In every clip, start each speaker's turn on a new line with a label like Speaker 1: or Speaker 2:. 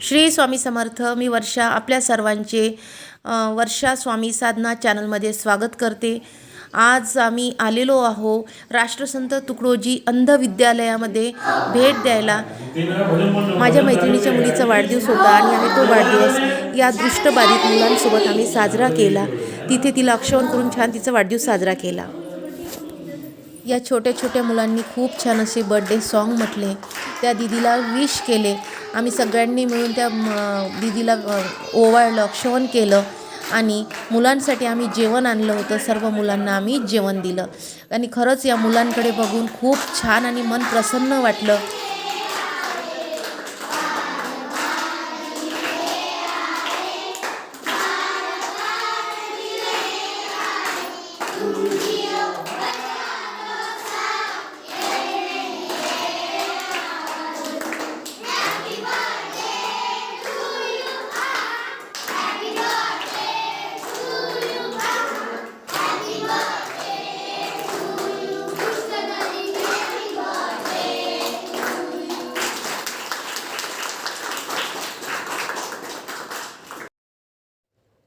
Speaker 1: श्री स्वामी समर्थ मी वर्षा आपल्या सर्वांचे वर्षा स्वामी साधना चॅनलमध्ये स्वागत करते. आज आम्ही आलेलो आहो राष्ट्रसंत तुकडोजी अंध विद्यालयामध्ये भेट द्यायला. माझ्या मैत्रिणीच्या मुलीचा वाढदिवस होता आणि आम्ही तो वाढदिवस या दृष्टबाधित मुलांसोबत आम्ही साजरा केला. तिथे तिला अक्षवण करून छान तिचा वाढदिवस साजरा केला. या छोट्या छोट्या मुलांनी खूप छान असे बड्डे सॉन्ग म्हटले. त्या दिदीला विश केले. आम्ही सगळ्यांनी मिळून त्या दीदीला दिदीला ओवाळलं क्षवण केलं आणि मुलांसाठी आम्ही जेवण आणलं होतं. सर्व मुलांना आम्ही जेवण दिलं. आणि खरंच या मुलांकडे बघून खूप छान आणि मन प्रसन्न वाटलं.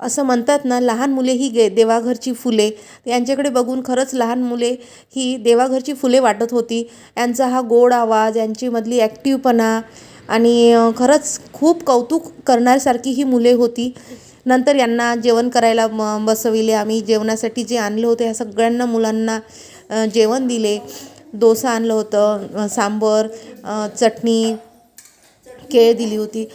Speaker 1: असं म्हणतात ना लहान मुले ही गे देवाघरची फुले. यांच्याकडे बघून खरंच लहान मुले ही देवाघरची फुले वाटत होती. यांचा हा गोड आवाज यांचीमधली ॲक्टिवपणा आणि खरंच खूप कौतुक करण्यासारखी ही मुले होती. नंतर यांना जेवण करायला म बसविले. आम्ही जेवणासाठी जे आणलं होते ह्या सगळ्यांना मुलांना जेवण दिले. डोसा आणलं होतं सांबर चटणी केळ दिली होती.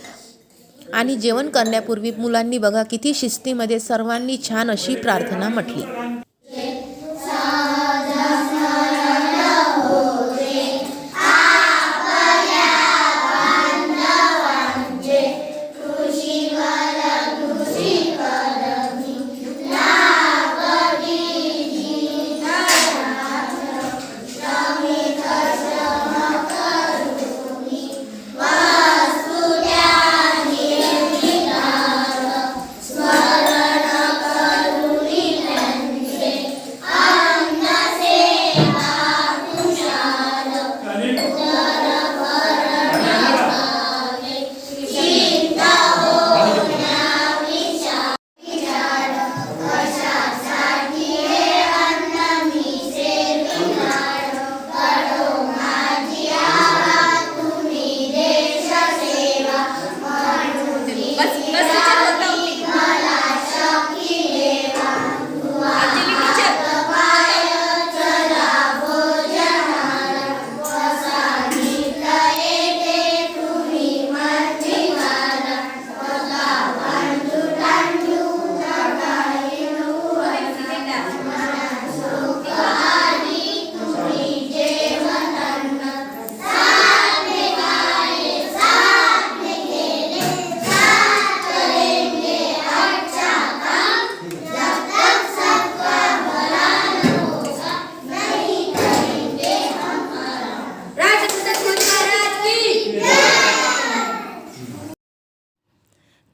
Speaker 1: आणि जेवण करण्यापूर्वी मुलांनी बघा किती शिस्तीमध्ये सर्वांनी छान अशी प्रार्थना म्हटली.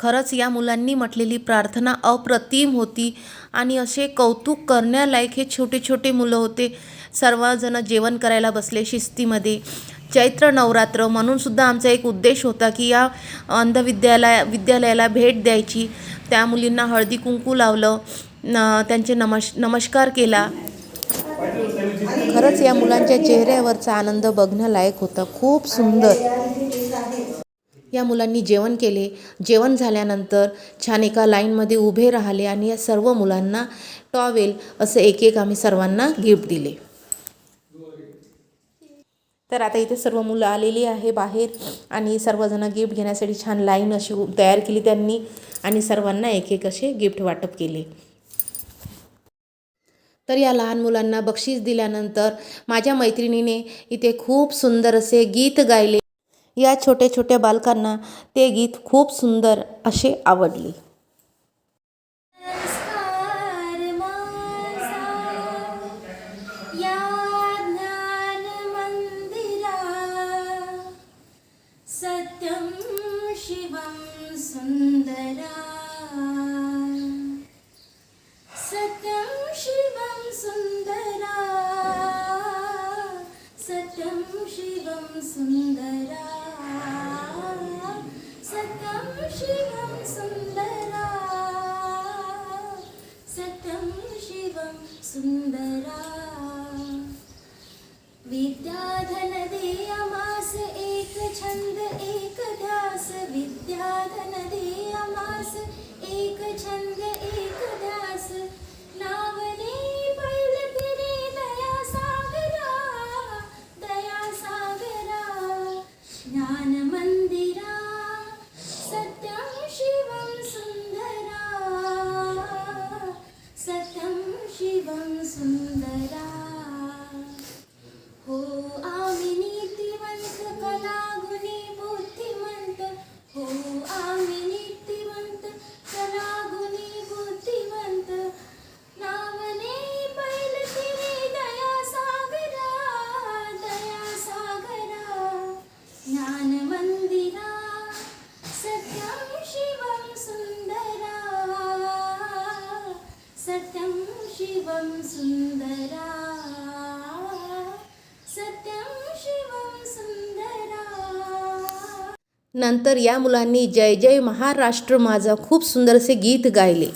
Speaker 1: खरंच या मुलांनी म्हटलेली प्रार्थना अप्रतिम होती आणि असे कौतुक करण्यालायक हे छोटे छोटे मुलं होते. सर्वजण जेवण करायला बसले शिस्तीमध्ये. चैत्र नवरात्र म्हणून सुद्धा आमचा एक उद्देश होता की या अंधविद्यालया विद्यालयाला भेट द्यायची. त्या मुलींना हळदी कुंकू लावलं त्यांचे नमश नमस्कार केला. खरंच या मुलांच्या चेहऱ्यावरचा आनंद बघण्यालायक होता. खूप सुंदर. या मुलांनी जेवण केले. जेवण झाल्यानंतर छान एका लाईनमध्ये उभे राहिले आणि या सर्व मुलांना टॉवेल असं एक एक आम्ही सर्वांना गिफ्ट दिले. तर आता इथे सर्व मुलं आलेली आहे बाहेर आणि सर्वजणं गिफ्ट घेण्यासाठी छान लाईन अशी तयार केली त्यांनी आणि सर्वांना एक एक असे गिफ्ट वाटप केले. तर या लहान मुलांना बक्षीस दिल्यानंतर माझ्या मैत्रिणीने इथे खूप सुंदर असे गीत गायले. या छोट्या छोट्या बालकांना ते गीत खूप सुंदर असे आवडले.
Speaker 2: एक छंद एक ध्यास नाव
Speaker 1: नंतर या मुलांनी जय जय महाराष्ट्र माझा खूप सुंदरसे गीत गायले.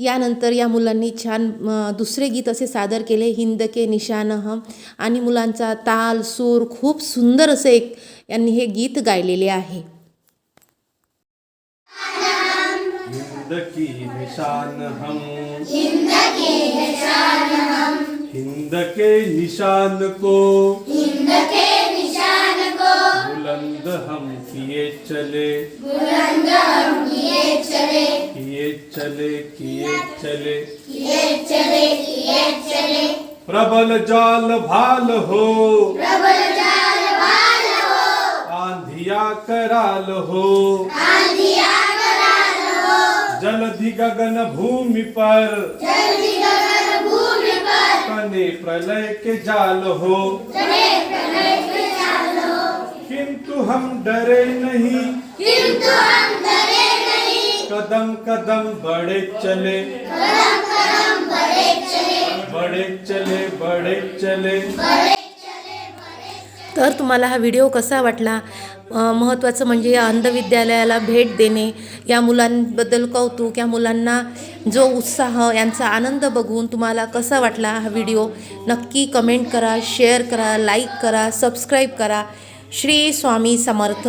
Speaker 1: यानंतर या मुलांनी छान दुसरे गीत असे सादर केले हिंद के निशान हम. आणि मुलांचा ताल सूर खूप सुंदर असे एक यांनी हे गीत गायलेले आहे.
Speaker 3: हिंद की निशान हम. हिंद के निशान हम. हिंद के निशान को हिंद के निशान को बुलंद हम किए चले। बुलंद हम किए चले। किए चले किए चले। चले चले प्रबल जाल भाल हो। प्रबल जाल भाल हो। आंधिया कराल हो। जलधि गगन भूमि पर। जलधि गगन भूमि पर। कने प्रलय के जाल हो। कने प्रलय के जाल हो। किंतु हम डरे नहीं। किंतु हम डरे नहीं कदम कदम बढ़े चले। कदम कदम बढ़े चले बढ़े चले। बढ़े चले
Speaker 1: तर तुम्हाला हा व्हिडिओ कसा वाटला? महत्त्वाचं म्हणजे या अंधविद्यालयाला भेट देणे या मुलांबद्दल कौतुक या मुलांना जो उत्साह यांचा आनंद बघून तुम्हाला कसा वाटला हा व्हिडिओ? नक्की कमेंट करा शेअर करा लाईक करा सबस्क्राईब करा. श्री स्वामी समर्थ.